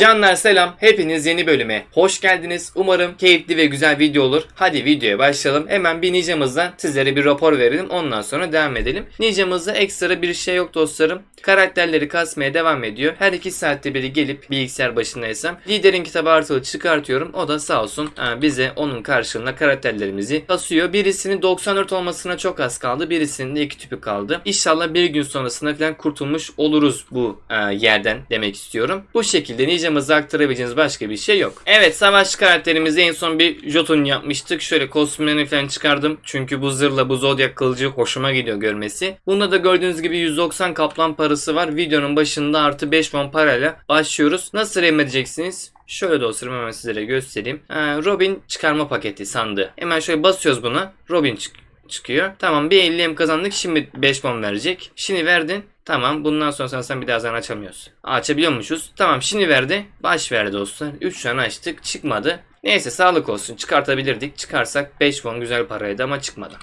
Canlar selam. Hepiniz yeni bölüme hoş geldiniz. Umarım keyifli ve güzel video olur. Hadi videoya başlayalım. Hemen bir Ninja'mızdan sizlere bir rapor verelim. Ondan sonra devam edelim. Ninja'mızda ekstra bir şey yok dostlarım. Karakterleri kasmaya devam ediyor. Her 2 saatte biri gelip bilgisayar başındaysam liderin kitabı artılı çıkartıyorum. O da sağ olsun ha, bize onun karşılığında karakterlerimizi kasıyor. Birisinin 94 olmasına çok az kaldı. Birisinin de 2 tüpü kaldı. İnşallah bir gün sonrasında falan kurtulmuş oluruz bu e, yerden demek istiyorum. Bu şekilde Ninja'mıza aktarabileceğiniz başka bir şey yok. Evet savaş karakterimizi en son bir Jotun yapmıştık. Şöyle kostümlerini falan çıkardım. Çünkü bu zırhla bu Zodiac kılıcı hoşuma gidiyor görmesi. Bunda da gördüğünüz gibi 190 kaplan parası var. Videonun başında artı 5 won parayla başlıyoruz. Nasıl rem edeceksiniz? Şöyle dostlarım hemen sizlere göstereyim. Ee, Robin çıkarma paketi sandığı. Hemen şöyle basıyoruz buna. Robin çık çıkıyor. Tamam bir 50 M kazandık. Şimdi 5 puan verecek. Şimdi verdin. Tamam bundan sonra sen, sen bir daha zaten açamıyoruz. Açabiliyormuşuz. Tamam şimdi verdi. Baş verdi dostlar. 3 tane açtık. Çıkmadı. Neyse sağlık olsun. Çıkartabilirdik. Çıkarsak 5 puan güzel paraydı ama çıkmadı.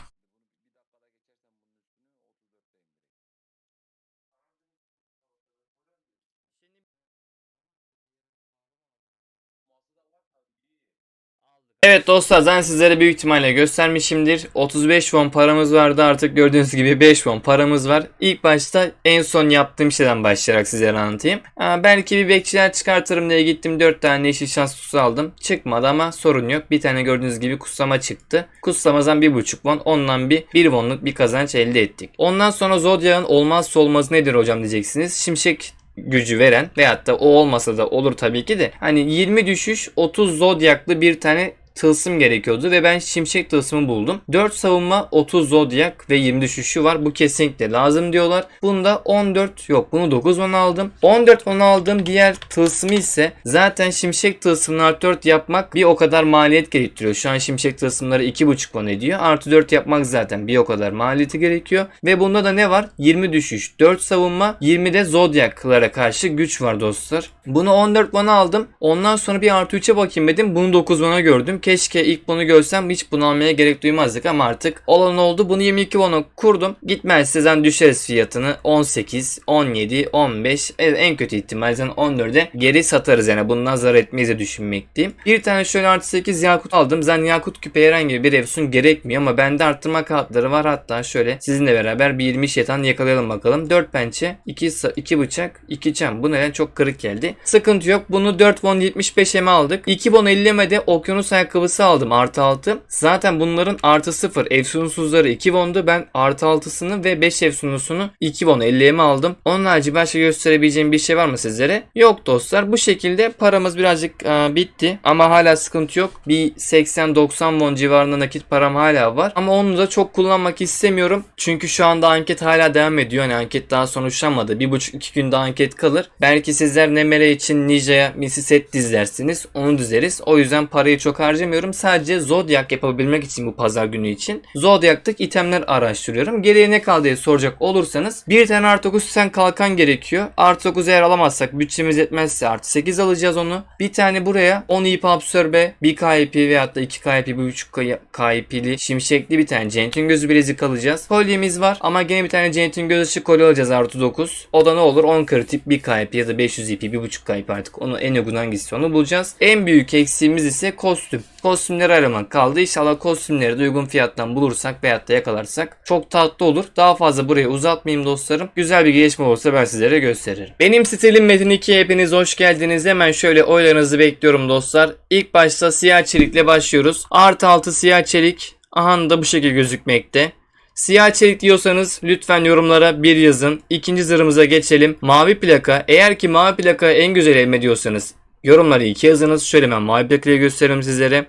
Evet dostlar zaten sizlere büyük ihtimalle göstermişimdir. 35 won paramız vardı artık gördüğünüz gibi 5 won paramız var. İlk başta en son yaptığım şeyden başlayarak sizlere anlatayım. Aa, belki bir bekçiler çıkartırım diye gittim 4 tane yeşil şans kutusu aldım. Çıkmadı ama sorun yok. Bir tane gördüğünüz gibi kutsama çıktı. Kutsamadan 1.5 won ondan bir 1 wonluk bir kazanç elde ettik. Ondan sonra Zodiac'ın olmazsa olmazı nedir hocam diyeceksiniz. Şimşek gücü veren veyahut da o olmasa da olur tabii ki de hani 20 düşüş 30 zodyaklı bir tane tılsım gerekiyordu ve ben şimşek tılsımı buldum. 4 savunma 30 zodyak ve 20 düşüşü var. Bu kesinlikle lazım diyorlar. Bunda 14 yok bunu 9 10 aldım. 14 10 aldığım diğer tılsımı ise zaten şimşek tılsımını artı 4 yapmak bir o kadar maliyet gerektiriyor. Şu an şimşek tılsımları 2.5 won ediyor. Artı 4 yapmak zaten bir o kadar maliyeti gerekiyor. Ve bunda da ne var? 20 düşüş, 4 savunma, 20 de zodyaklara karşı güç var dostlar. Bunu 14 won aldım. Ondan sonra bir artı 3'e bakayım dedim. Bunu 9 won'a gördüm. Keşke ilk bunu görsem hiç bunu almaya gerek duymazdık ama artık olan oldu. Bunu 22 won'a kurdum. Gitmezse zaten düşeriz fiyatını. 18, 17, 15 evet, en kötü ihtimal zaten 14'e geri satarız yani. Bundan zarar etmeyiz de düşünmekteyim. Bir tane şöyle artı 8 yakut aldım. Zaten yakut küpe herhangi bir efsun gerekmiyor ama bende arttırma kartları var. Hatta şöyle sizinle beraber bir 20 şeytan yakalayalım bakalım. 4 pençe, 2, 2 bıçak, 2 çam. Bu neden çok kırık geldi. Sıkıntı yok. Bunu 4 won 75 eme aldık. 2 won 50 de okyanus ayakkabısı aldım. Artı 6. Zaten bunların artı 0 efsunsuzları 2 wondu. Ben artı 6'sını ve 5 efsunusunu 2 won 50 eme aldım. Onun harici başka gösterebileceğim bir şey var mı sizlere? Yok dostlar. Bu şekilde paramız birazcık aa, bitti. Ama hala sıkıntı yok. Bir 80-90 won civarında nakit param hala var. Ama onu da çok kullanmak istemiyorum. Çünkü şu anda anket hala devam ediyor. Yani anket daha sonuçlanmadı. Bir buçuk iki gün daha anket kalır. Belki sizler Nemere için Ninja'ya misi set dizlersiniz. Onu dizeriz. O yüzden parayı çok harcamıyorum. Sadece Zodiac yapabilmek için bu pazar günü için. Zodiac'taki itemler araştırıyorum. Geriye ne kaldı diye soracak olursanız bir tane artı 9 sen kalkan gerekiyor. Artı 9 eğer alamazsak bütçemiz yetmezse artı 8 alacağız onu. Bir tane buraya 10 ip absorbe, 1 KIP veyahut da 2 KIP, 1.5 KIP'li şimşekli bir tane Centin gözü bilezik alacağız. Kolyemiz var ama gene bir tane Centin göz ışık kolye alacağız artı 9. O da ne olur 10 kritik 1 KIP ya da 500 ip 1.5 KIP artık. Onu en uygun hangisi onu bulacağız. En büyük eksiğimiz ise kostüm. Kostümleri aramak kaldı. İnşallah kostümleri de uygun fiyattan bulursak veyahut da yakalarsak çok tatlı olur. Daha fazla burayı uzatmayayım dostlarım. Güzel bir gelişme olursa ben sizlere gösteririm. Benim stilim Metin 2'ye hepiniz hoş geldiniz. Hemen şöyle oylarınızı bekliyorum dostlar. İlk başta siyah çelikle başlıyoruz. Artı altı siyah çelik. Aha da bu şekilde gözükmekte. Siyah çelik diyorsanız lütfen yorumlara bir yazın. İkinci zırhımıza geçelim. Mavi plaka. Eğer ki mavi plaka en güzel elme diyorsanız yorumları iki yazınız. Şöyle ben mavi plakayı gösteririm sizlere.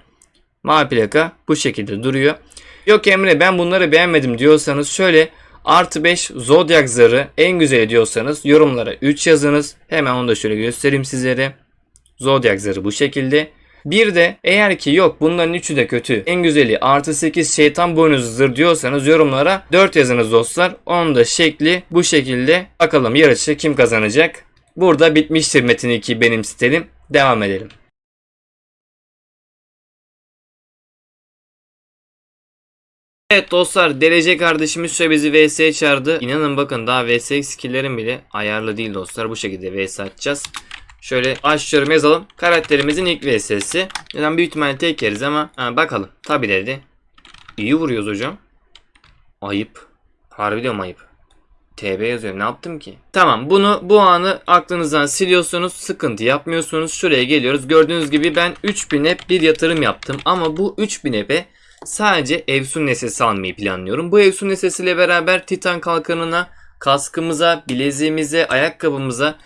Mavi plaka bu şekilde duruyor. Yok Emre ben bunları beğenmedim diyorsanız şöyle artı 5 zodyak zarı en güzeli diyorsanız yorumlara 3 yazınız. Hemen onu da şöyle göstereyim sizlere. Zodyak zarı bu şekilde. Bir de eğer ki yok bunların üçü de kötü. En güzeli artı 8 şeytan boynuzu zırh diyorsanız yorumlara 4 yazınız dostlar. Onun da şekli bu şekilde. Bakalım yarışı kim kazanacak? Burada bitmiştir Metin 2 benim stilim. Devam edelim. Evet dostlar derece kardeşimiz bizi VS'ye çağırdı. İnanın bakın daha VS skill'lerim bile ayarlı değil dostlar. Bu şekilde VS atacağız. Şöyle açıyorum yazalım. Karakterimizin ilk VS'si. Neden büyük ihtimalle tek yeriz ama ha, bakalım. Tabi dedi. İyi vuruyoruz hocam. Ayıp. Harbi diyorum ayıp. TB yazıyorum. Ne yaptım ki? Tamam bunu bu anı aklınızdan siliyorsunuz. Sıkıntı yapmıyorsunuz. Şuraya geliyoruz. Gördüğünüz gibi ben 3000 app bir yatırım yaptım. Ama bu 3000 app'e sadece Evsun nesesi almayı planlıyorum. Bu Evsun nesesiyle beraber Titan kalkanına, kaskımıza, bileziğimize, ayakkabımıza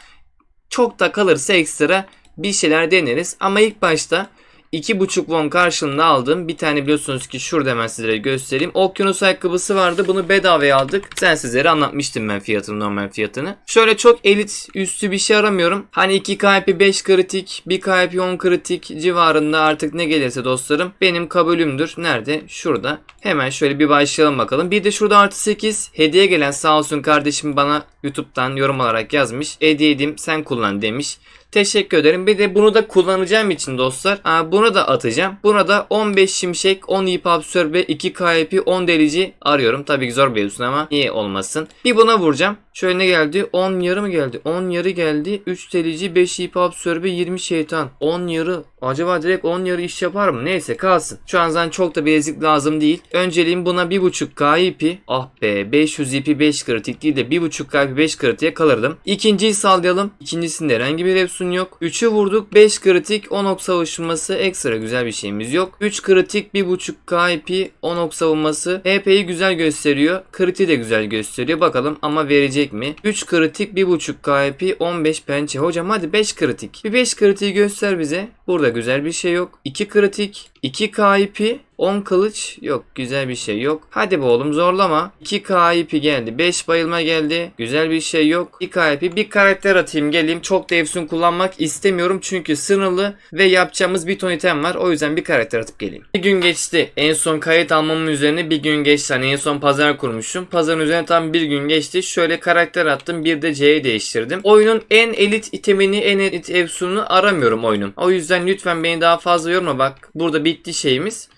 çok da kalırsa ekstra bir şeyler deneriz. Ama ilk başta 2.5 won karşılığında aldığım bir tane biliyorsunuz ki şurada hemen sizlere göstereyim. Okyanus ayakkabısı vardı. Bunu bedavaya aldık. Sen sizlere anlatmıştım ben fiyatını normal fiyatını. Şöyle çok elit üstü bir şey aramıyorum. Hani 2 KP 5 kritik, 1 KP 10 kritik civarında artık ne gelirse dostlarım benim kabulümdür. Nerede? Şurada. Hemen şöyle bir başlayalım bakalım. Bir de şurada artı 8 hediye gelen sağ olsun kardeşim bana YouTube'dan yorum olarak yazmış. Hediye edeyim sen kullan demiş. Teşekkür ederim. Bir de bunu da kullanacağım için dostlar. Aa, bunu da atacağım. Buna da 15 şimşek, 10 ip absorbe, 2 KP, 10 delici arıyorum. Tabii ki zor biliyorsun ama niye olmasın. Bir buna vuracağım. Şöyle ne geldi? 10 yarı mı geldi? 10 yarı geldi. 3 delici, 5 ip absorbe, 20 şeytan. 10 yarı. Acaba direkt 10 yarı iş yapar mı? Neyse kalsın. Şu an zaten çok da bilezik lazım değil. Önceliğim buna 1.5 K ipi. Ah be 500 ipi 5 kritik değil de 1.5 K ipi 5 kritiğe kalırdım. İkinciyi sallayalım. İkincisinde herhangi bir Epson yok. 3'ü vurduk 5 kritik 10 ok savuşması ekstra güzel bir şeyimiz yok. 3 kritik 1.5 K ipi 10 ok savunması. HP'yi güzel gösteriyor. Kriti de güzel gösteriyor. Bakalım ama verecek mi? 3 kritik 1.5 K ipi 15 pençe. Hocam hadi 5 kritik. Bir 5 kritiği göster bize. Burada güzel bir şey yok. 2 kritik 2 K ipi 10 kılıç yok güzel bir şey yok. Hadi be oğlum zorlama. 2 K ipi geldi. 5 bayılma geldi. Güzel bir şey yok. 2 K ipi bir karakter atayım geleyim. Çok da efsun kullanmak istemiyorum çünkü sınırlı ve yapacağımız bir ton item var. O yüzden bir karakter atıp geleyim. Bir gün geçti. En son kayıt almamın üzerine bir gün geçti. Hani en son pazar kurmuşum. Pazarın üzerine tam bir gün geçti. Şöyle karakter attım. Bir de C'yi değiştirdim. Oyunun en elit itemini en elit efsununu aramıyorum oyunun. O yüzden lütfen beni daha fazla yorma bak. Burada bitti şeyimiz.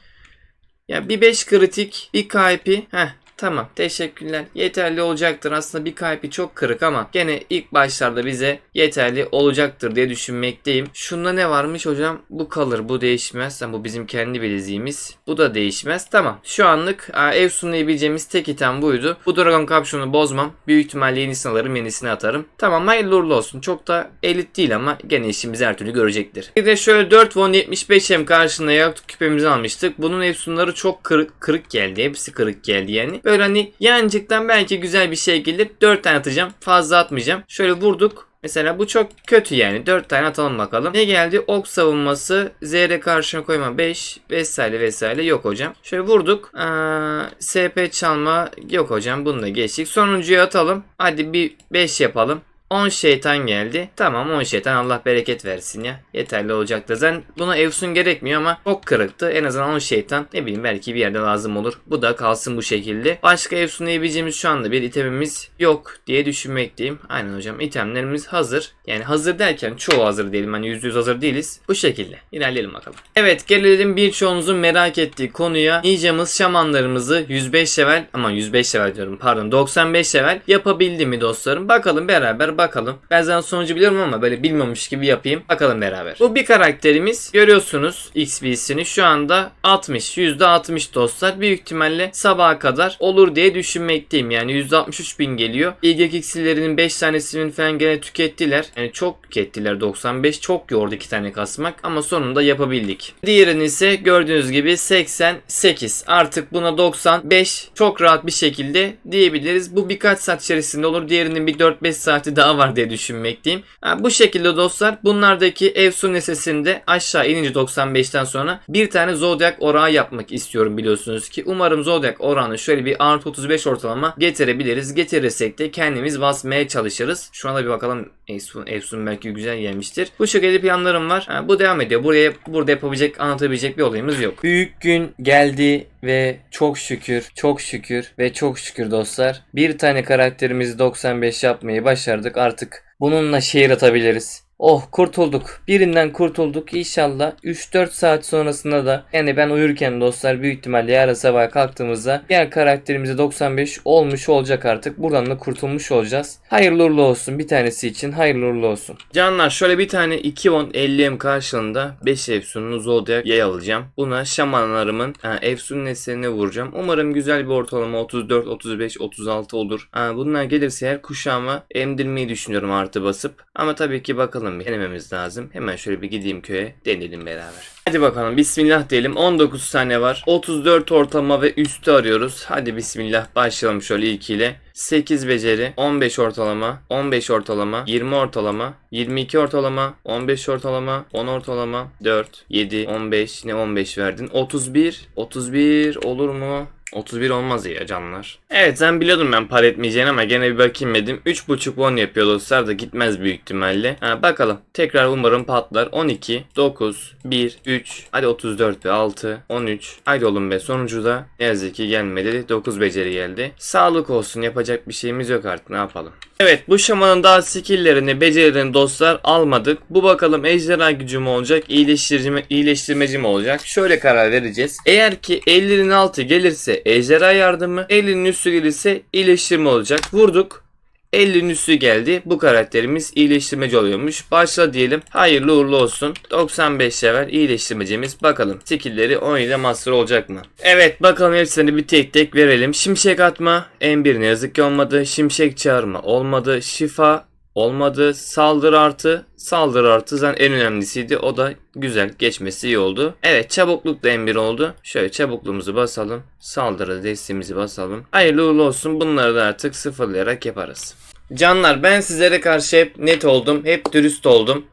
Ya bir 5 kritik, bir KP. Heh tamam teşekkürler. Yeterli olacaktır. Aslında bir KP çok kırık ama gene ilk başlarda bize yeterli olacaktır diye düşünmekteyim. Şunda ne varmış hocam? Bu kalır bu değişmez. Yani bu bizim kendi bileziğimiz. Bu da değişmez. Tamam. Şu anlık ev sunlayabileceğimiz tek item buydu. Bu Dragon Caption'u bozmam. Büyük ihtimalle yenisini alırım yenisini atarım. Tamam hayırlı uğurlu olsun. Çok da elit değil ama gene işimizi her türlü görecektir. Bir de şöyle 4 won 75 hem karşılığında yakut küpemizi almıştık. Bunun efsunları çok kırık, kırık geldi. Hepsi kırık geldi yani. Böyle hani yancıktan belki güzel bir şey gelir. 4 tane atacağım. Fazla atmayacağım. Şöyle vurduk. Mesela bu çok kötü yani. 4 tane atalım bakalım. Ne geldi? Ok savunması, ZR karşına koyma 5 vesaire vesaire yok hocam. Şöyle vurduk. Aa, SP çalma yok hocam. Bunu da geçtik. Sonuncuyu atalım. Hadi bir 5 yapalım. 10 şeytan geldi. Tamam 10 şeytan Allah bereket versin ya. Yeterli olacaktır. Zaten buna Evsun gerekmiyor ama çok kırıktı. En azından 10 şeytan ne bileyim belki bir yerde lazım olur. Bu da kalsın bu şekilde. Başka Evsun diyebileceğimiz şu anda bir itemimiz yok diye düşünmekteyim. Aynen hocam itemlerimiz hazır. Yani hazır derken çoğu hazır değilim. Hani %100 hazır değiliz. Bu şekilde. İlerleyelim bakalım. Evet gelelim birçoğunuzun merak ettiği konuya. Ninjamız şamanlarımızı 105 level ama 105 level diyorum pardon 95 level yapabildi mi dostlarım? Bakalım beraber bakalım. Ben zaten sonucu biliyorum ama böyle bilmiyormuş gibi yapayım. Bakalım beraber. Bu bir karakterimiz. Görüyorsunuz XP'sini şu anda 60. %60 dostlar. Büyük ihtimalle sabaha kadar olur diye düşünmekteyim. Yani %63 bin geliyor. İlgek iksirlerinin 5 tanesinin falan gene tükettiler. Yani çok tükettiler 95. Çok yordu 2 tane kasmak. Ama sonunda yapabildik. Diğerini ise gördüğünüz gibi 88. Artık buna 95 çok rahat bir şekilde diyebiliriz. Bu birkaç saat içerisinde olur. Diğerinin bir 4-5 saati daha var diye düşünmekteyim. Ha, bu şekilde dostlar bunlardaki Evsun nesesinde aşağı inince 95'ten sonra bir tane Zodiac orağı yapmak istiyorum biliyorsunuz ki. Umarım Zodiac orağını şöyle bir artı 35 ortalama getirebiliriz. Getirirsek de kendimiz basmaya çalışırız. Şu anda bir bakalım Evsun, Evsun belki güzel gelmiştir. Bu şekilde planlarım var. Ha, bu devam ediyor. Buraya burada yapabilecek, anlatabilecek bir olayımız yok. Büyük gün geldi ve çok şükür, çok şükür ve çok şükür dostlar. Bir tane karakterimizi 95 yapmayı başardık. Artık bununla şehir atabiliriz. Oh kurtulduk. Birinden kurtulduk. İnşallah 3-4 saat sonrasında da yani ben uyurken dostlar büyük ihtimalle yarın sabah kalktığımızda diğer karakterimize 95 olmuş olacak artık. Buradan da kurtulmuş olacağız. Hayırlı uğurlu olsun. Bir tanesi için hayırlı uğurlu olsun. Canlar şöyle bir tane 2 won 50M karşılığında 5 Efsun'un Zodiac yay alacağım. Buna şamanlarımın ha, Efsun nesnelerine vuracağım. Umarım güzel bir ortalama 34, 35, 36 olur. Ha, bunlar gelirse eğer kuşağıma emdirmeyi düşünüyorum artı basıp. Ama tabii ki bakalım bir denememiz lazım. Hemen şöyle bir gideyim köye deneyelim beraber. Hadi bakalım bismillah diyelim. 19 tane var. 34 ortalama ve üstü arıyoruz. Hadi bismillah başlayalım şöyle ilkiyle. 8 beceri, 15 ortalama, 15 ortalama, 20 ortalama, 22 ortalama, 15 ortalama, 10 ortalama, 4, 7, 15, ne 15 verdin? 31, 31 olur mu? 31 olmaz ya canlar. Evet sen biliyordum ben para etmeyeceğini ama gene bir bakayım dedim. 3.5 won yapıyor dostlar da gitmez büyük ihtimalle. Ha, bakalım. Tekrar umarım patlar. 12, 9, 1, 3, hadi 34 ve 6, 13. Haydi oğlum be sonucu da ne yazık ki gelmedi. 9 beceri geldi. Sağlık olsun yapacak bir şeyimiz yok artık ne yapalım. Evet bu şamanın daha skilllerini, becerilerini dostlar almadık. Bu bakalım ejderha gücü mü olacak, iyileştirici mi, iyileştirmeci mi olacak? Şöyle karar vereceğiz. Eğer ki 50'nin altı gelirse ejderha yardımı, 50'nin üstü gelirse iyileştirme olacak. Vurduk. 50'nin üstü geldi. Bu karakterimiz iyileştirmeci oluyormuş. Başla diyelim. Hayırlı uğurlu olsun. 95 level iyileştirmecimiz. Bakalım skillleri 10 ile master olacak mı? Evet bakalım hepsini bir tek tek verelim. Şimşek atma. M1 ne yazık ki olmadı. Şimşek çağırma olmadı. Şifa olmadı. Saldırı artı. Saldırı artı zaten en önemlisiydi. O da güzel geçmesi iyi oldu. Evet çabukluk da M1 oldu. Şöyle çabukluğumuzu basalım. Saldırı desteğimizi basalım. Hayırlı uğurlu olsun. Bunları da artık sıfırlayarak yaparız. Canlar ben sizlere karşı hep net oldum. Hep dürüst oldum.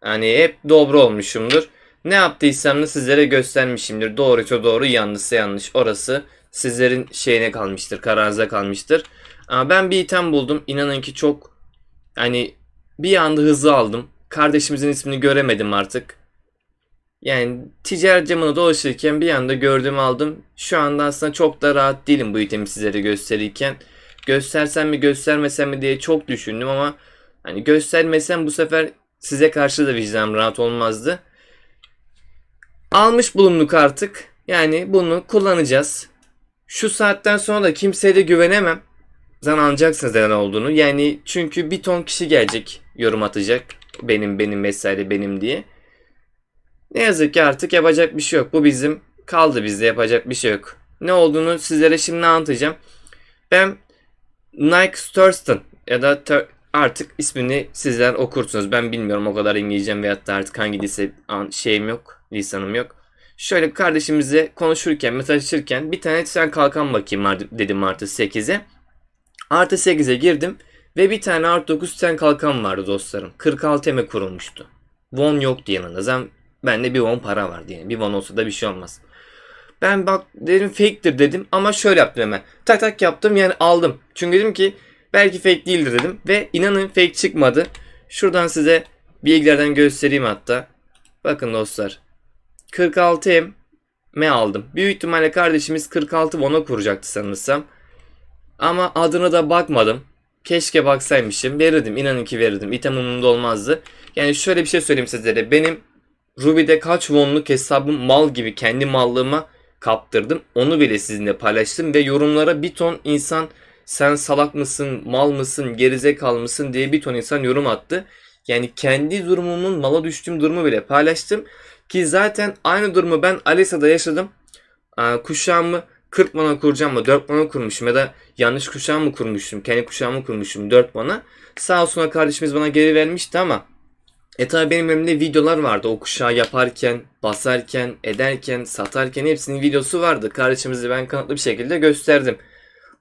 Hani hep dobro olmuşumdur. Ne yaptıysam da sizlere göstermişimdir. Doğruysa doğru, yanlışsa yanlış. Orası sizlerin şeyine kalmıştır, kararınıza kalmıştır. Ama ben bir item buldum. İnanın ki çok hani bir anda hızlı aldım. Kardeşimizin ismini göremedim artık. Yani ticaret camını dolaşırken bir anda gördüm aldım. Şu anda aslında çok da rahat değilim bu itemi sizlere gösterirken. Göstersem mi göstermesem mi diye çok düşündüm ama hani göstermesem bu sefer size karşı da vicdanım rahat olmazdı. Almış bulunduk artık. Yani bunu kullanacağız. Şu saatten sonra da kimseye de güvenemem. Zaten anlayacaksınız neden olduğunu. Yani çünkü bir ton kişi gelecek yorum atacak. Benim benim vesaire benim diye. Ne yazık ki artık yapacak bir şey yok. Bu bizim kaldı bizde yapacak bir şey yok. Ne olduğunu sizlere şimdi anlatacağım. Ben Nike Thurston ya da artık ismini sizler okursunuz. Ben bilmiyorum o kadar İngilizcem veyahut da artık hangi lise şeyim yok, lisanım yok. Şöyle kardeşimizle konuşurken, mesajlaşırken bir tane sen kalkan bakayım dedim artı 8'e. Artı 8'e girdim ve bir tane artı 9 sen kalkan vardı dostlarım. 46 eme kurulmuştu. Won yoktu yanında. Zaten bende bir won para vardı yani. Bir won olsa da bir şey olmaz. Ben bak dedim fake'tir dedim ama şöyle yaptım hemen. Tak tak yaptım yani aldım. Çünkü dedim ki belki fake değildir dedim. Ve inanın fake çıkmadı. Şuradan size bilgilerden göstereyim hatta. Bakın dostlar. 46 M aldım. Büyük ihtimalle kardeşimiz 46 won'a kuracaktı sanırsam. Ama adına da bakmadım. Keşke baksaymışım. Verirdim. inanın ki verirdim. İtem umurumda olmazdı. Yani şöyle bir şey söyleyeyim sizlere. Benim Ruby'de kaç wonluk hesabım mal gibi kendi mallığıma kaptırdım. Onu bile sizinle paylaştım ve yorumlara bir ton insan sen salak mısın, mal mısın, gerizekalı mısın diye bir ton insan yorum attı. Yani kendi durumumun mala düştüğüm durumu bile paylaştım. Ki zaten aynı durumu ben Alisa'da yaşadım. Kuşağımı 40 mana kuracağım mı 4 mana kurmuşum ya da yanlış kuşağımı kurmuşum. Kendi kuşağımı kurmuşum 4 mana. Sağ olsun kardeşimiz bana geri vermişti ama e tabi benim elimde videolar vardı o kuşağı yaparken, basarken, ederken, satarken hepsinin videosu vardı. Kardeşimizi ben kanıtlı bir şekilde gösterdim.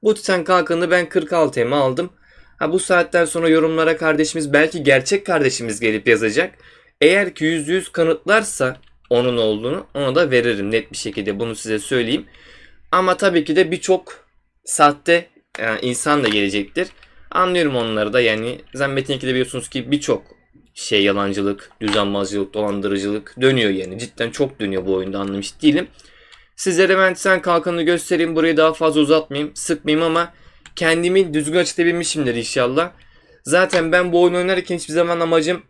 Bu Titan kalkanı ben 46 eme aldım. Ha bu saatten sonra yorumlara kardeşimiz belki gerçek kardeşimiz gelip yazacak. Eğer ki %100 kanıtlarsa onun olduğunu ona da veririm net bir şekilde bunu size söyleyeyim. Ama tabii ki de birçok sahte yani insan da gelecektir. Anlıyorum onları da yani Zammet'in de biliyorsunuz ki birçok şey yalancılık, düzenbazcılık, dolandırıcılık dönüyor yani. Cidden çok dönüyor bu oyunda anlamış değilim. Sizlere ben sen kalkanı göstereyim. Burayı daha fazla uzatmayayım, sıkmayayım ama kendimi düzgün açıklayabilmişimdir inşallah. Zaten ben bu oyunu oynarken hiçbir zaman amacım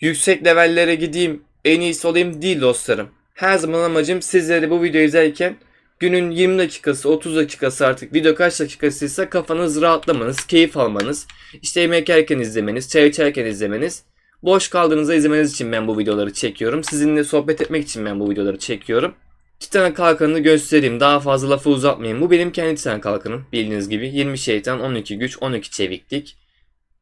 yüksek levellere gideyim, en iyisi olayım değil dostlarım. Her zaman amacım sizlere bu videoyu izlerken günün 20 dakikası, 30 dakikası artık video kaç dakikasıysa kafanız rahatlamanız, keyif almanız, işte yemek yerken izlemeniz, çay içerken izlemeniz, boş kaldığınızda izlemeniz için ben bu videoları çekiyorum. Sizinle sohbet etmek için ben bu videoları çekiyorum. Titan kalkanını göstereyim. Daha fazla lafı uzatmayayım. Bu benim kendi Titan kalkanım. Bildiğiniz gibi 20 şeytan, 12 güç, 12 çeviklik.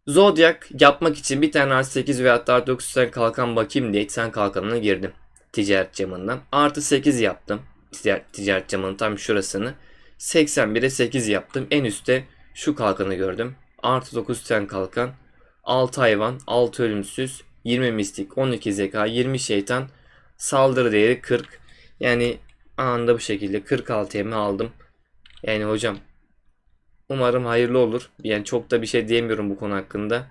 Zodiac yapmak için bir tane artı 8 ve hatta artı 9 tane kalkan bakayım diye Titan kalkanına girdim. Ticaret camından. Artı 8 yaptım. Ticaret, camının tam şurasını. 81'e 8 yaptım. En üstte şu kalkanı gördüm. Artı 9 tane kalkan. 6 hayvan, 6 ölümsüz, 20 mistik, 12 zeka, 20 şeytan, saldırı değeri 40. Yani anında bu şekilde 46 yeme aldım. Yani hocam umarım hayırlı olur. Yani çok da bir şey diyemiyorum bu konu hakkında.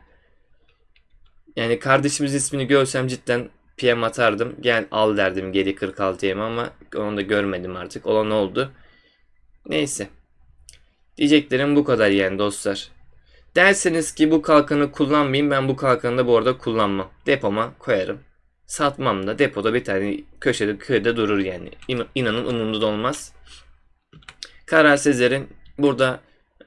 Yani kardeşimiz ismini görsem cidden PM atardım. Gel al derdim geri 46 yeme ama onu da görmedim artık. Olan oldu. Neyse. Diyeceklerim bu kadar yani dostlar. Derseniz ki bu kalkanı kullanmayayım ben bu kalkanı da bu arada kullanmam. Depoma koyarım. Satmam da depoda bir tane köşede köyde durur yani. İn- İnanın umurumda da olmaz. Karar sizlerin. Burada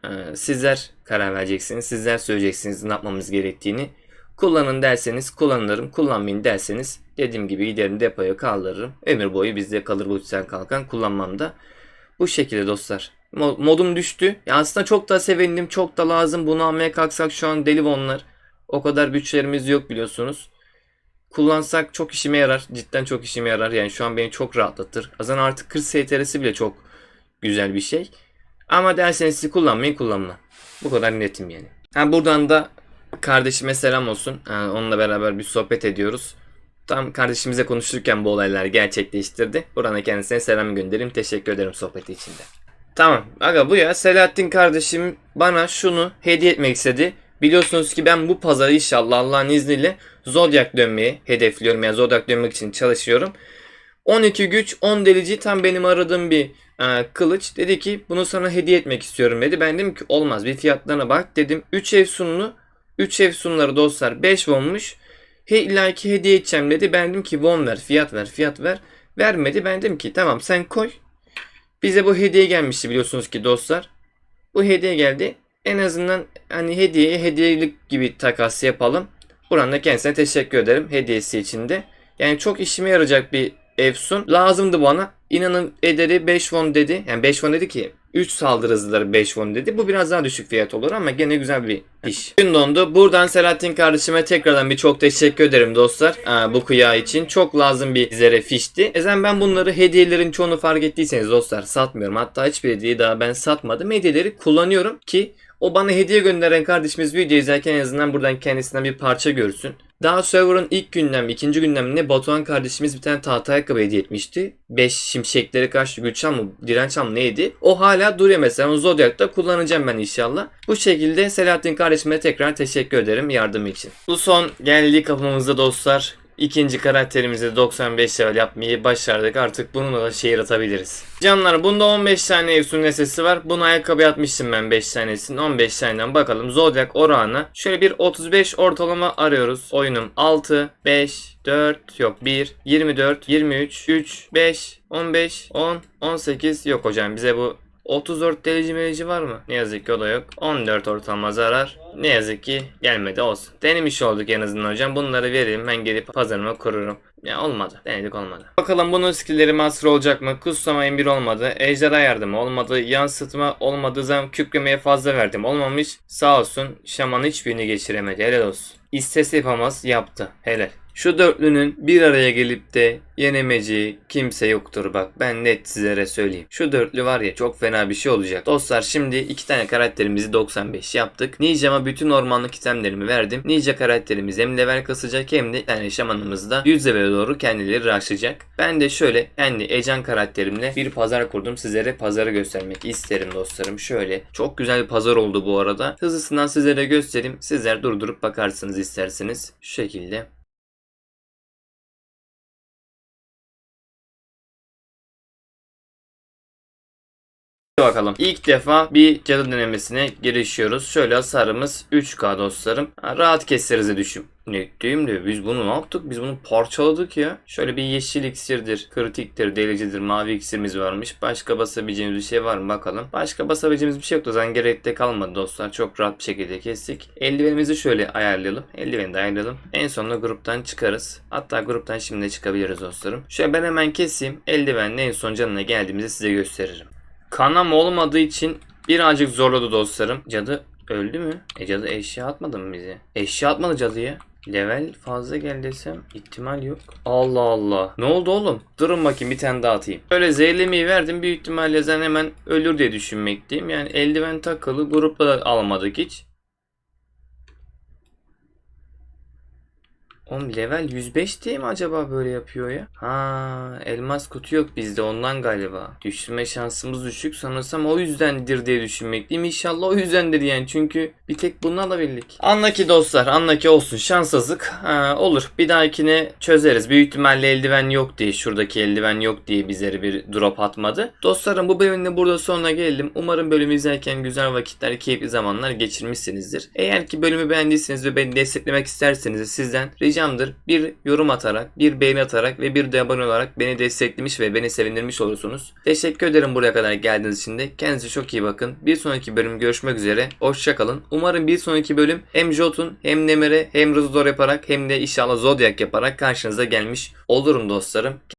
e, sizler karar vereceksiniz. Sizler söyleyeceksiniz ne yapmamız gerektiğini. Kullanın derseniz kullanırım. Kullanmayın derseniz dediğim gibi giderim depoya kaldırırım. Ömür boyu bizde kalır bu sen kalkan kullanmam da. Bu şekilde dostlar. Mo- Modum düştü. Ya aslında çok da sevindim. Çok da lazım. Bunu almaya kalksak şu an deli onlar. O kadar güçlerimiz yok biliyorsunuz. Kullansak çok işime yarar. Cidden çok işime yarar. Yani şu an beni çok rahatlatır. Azan artık 40 STR'si bile çok güzel bir şey. Ama derseniz kullanmayın kullanma. Bu kadar netim yani. Ha buradan da kardeşime selam olsun. Ha, onunla beraber bir sohbet ediyoruz. Tam kardeşimize konuşurken bu olaylar gerçekleştirdi. Buradan kendisine selam göndereyim. Teşekkür ederim sohbeti için de. Tamam. Aga bu ya Selahattin kardeşim bana şunu hediye etmek istedi. Biliyorsunuz ki ben bu pazarı inşallah Allah'ın izniyle Zodiac dönmeyi hedefliyorum. Yani Zodiac dönmek için çalışıyorum. 12 güç 10 delici tam benim aradığım bir e, kılıç. Dedi ki bunu sana hediye etmek istiyorum dedi. Ben dedim ki olmaz bir fiyatlarına bak dedim. 3 ev sununu 3 ev sunları dostlar 5 wonmuş. He illa ki hediye edeceğim dedi. Ben dedim ki won ver fiyat ver fiyat ver. Vermedi ben dedim ki tamam sen koy. Bize bu hediye gelmişti biliyorsunuz ki dostlar. Bu hediye geldi. En azından hani hediyeye hediyelik gibi takas yapalım. Buradan da kendisine teşekkür ederim hediyesi için de. Yani çok işime yarayacak bir Efsun. Lazımdı bana. İnanın ederi 5 won dedi. Yani 5 won dedi ki 3 saldırı hızları 5 won dedi. Bu biraz daha düşük fiyat olur ama gene güzel bir iş. Gün dondu. Buradan Selahattin kardeşime tekrardan bir çok teşekkür ederim dostlar. Aa, bu kıyağı için. Çok lazım bir bizlere fişti. Ezen ben bunları hediyelerin çoğunu fark ettiyseniz dostlar satmıyorum. Hatta hiçbir hediyeyi daha ben satmadım. Hediyeleri kullanıyorum ki o bana hediye gönderen kardeşimiz video izlerken en azından buradan kendisinden bir parça görsün. Daha server'ın ilk günden mi ikinci günden mi ne Batuhan kardeşimiz bir tane tahta ayakkabı hediye etmişti. 5 şimşeklere karşı güç mı direnç mı neydi? O hala duruyor mesela. Onu Zodiac'ta kullanacağım ben inşallah. Bu şekilde Selahattin kardeşime tekrar teşekkür ederim yardımı için. Bu son geldiği kapımızda dostlar. İkinci karakterimizi 95 level yapmayı başardık. Artık bununla da şehir atabiliriz. Canlar bunda 15 tane Efsun nesesi var. Bunu ayakkabı atmıştım ben 5 tanesini. 15 taneden bakalım. Zodiac Orana. Şöyle bir 35 ortalama arıyoruz. Oyunum 6, 5, 4 yok 1, 24, 23, 3, 5, 15, 10, 18 yok hocam bize bu 34 derece meleci var mı? Ne yazık ki o da yok. 14 ortalama zarar. Ne yazık ki gelmedi olsun. Denemiş olduk en azından hocam. Bunları vereyim ben gelip pazarıma kururum. Ya olmadı. Denedik olmadı. Bakalım bunun skillleri master olacak mı? Kuslamayın bir olmadı. Ejderha yardımı olmadı. Yansıtma olmadığı zaman kükremeye fazla verdim. Olmamış. Sağ olsun. Şaman hiçbirini geçiremedi. Helal olsun. İstese yapamaz. Yaptı. Helal. Şu dörtlünün bir araya gelip de yenemeyeceği kimse yoktur bak ben net sizlere söyleyeyim. Şu dörtlü var ya çok fena bir şey olacak. Dostlar şimdi iki tane karakterimizi 95 yaptık. Ninja'ma bütün ormanlık itemlerimi verdim. Ninja karakterimiz hem level kasacak hem de tane şamanımız da 100 level'e doğru kendileri rushlayacak. Ben de şöyle kendi Ecan karakterimle bir pazar kurdum. Sizlere pazarı göstermek isterim dostlarım. Şöyle çok güzel bir pazar oldu bu arada. Hızlısından sizlere göstereyim. Sizler durdurup bakarsınız isterseniz. Şu şekilde. Bakalım. İlk defa bir cadı denemesine girişiyoruz. Şöyle hasarımız 3K dostlarım. Ha, rahat keseriz düşün. Ne diyeyim de biz bunu ne yaptık? Biz bunu parçaladık ya. Şöyle bir yeşil iksirdir, kritiktir, delicidir, mavi iksirimiz varmış. Başka basabileceğimiz bir şey var mı bakalım. Başka basabileceğimiz bir şey yoktu. Zaten gerekte kalmadı dostlar. Çok rahat bir şekilde kestik. Eldivenimizi şöyle ayarlayalım. Eldiveni de ayarlayalım. En sonunda gruptan çıkarız. Hatta gruptan şimdi de çıkabiliriz dostlarım. Şöyle ben hemen keseyim. Eldivenle en son canına geldiğimizde size gösteririm. Kanam olmadığı için birazcık zorladı dostlarım. Cadı öldü mü? E cadı eşya atmadı mı bize? Eşya atmadı cadıya. Level fazla gel desem ihtimal yok. Allah Allah. Ne oldu oğlum? Durun bakayım bir tane daha atayım. Böyle zehirlemeyi verdim. Büyük ihtimalle zaten hemen ölür diye düşünmekteyim. Yani eldiven takılı. Grupta da almadık hiç. Oğlum level 105 diye mi acaba böyle yapıyor ya? Ha, elmas kutu yok bizde ondan galiba. Düşürme şansımız düşük sanırsam o yüzdendir diye düşünmekteyim. İnşallah o yüzdendir yani çünkü bir tek bunlarla birlik. Anla ki dostlar anla ki olsun şanssızlık. Ha, olur bir dahakine çözeriz. Büyük ihtimalle eldiven yok diye şuradaki eldiven yok diye bizlere bir drop atmadı. Dostlarım bu bölümün de burada sonuna gelelim. Umarım bölümü izlerken güzel vakitler, keyifli zamanlar geçirmişsinizdir. Eğer ki bölümü beğendiyseniz ve beni desteklemek isterseniz de sizden ricamdır bir yorum atarak, bir beğeni atarak ve bir de abone olarak beni desteklemiş ve beni sevindirmiş olursunuz. Teşekkür ederim buraya kadar geldiğiniz için de. Kendinize çok iyi bakın. Bir sonraki bölüm görüşmek üzere. Hoşçakalın. Umarım bir sonraki bölüm hem Jotun hem Nemere hem Rızdor yaparak hem de inşallah Zodiac yaparak karşınıza gelmiş olurum dostlarım.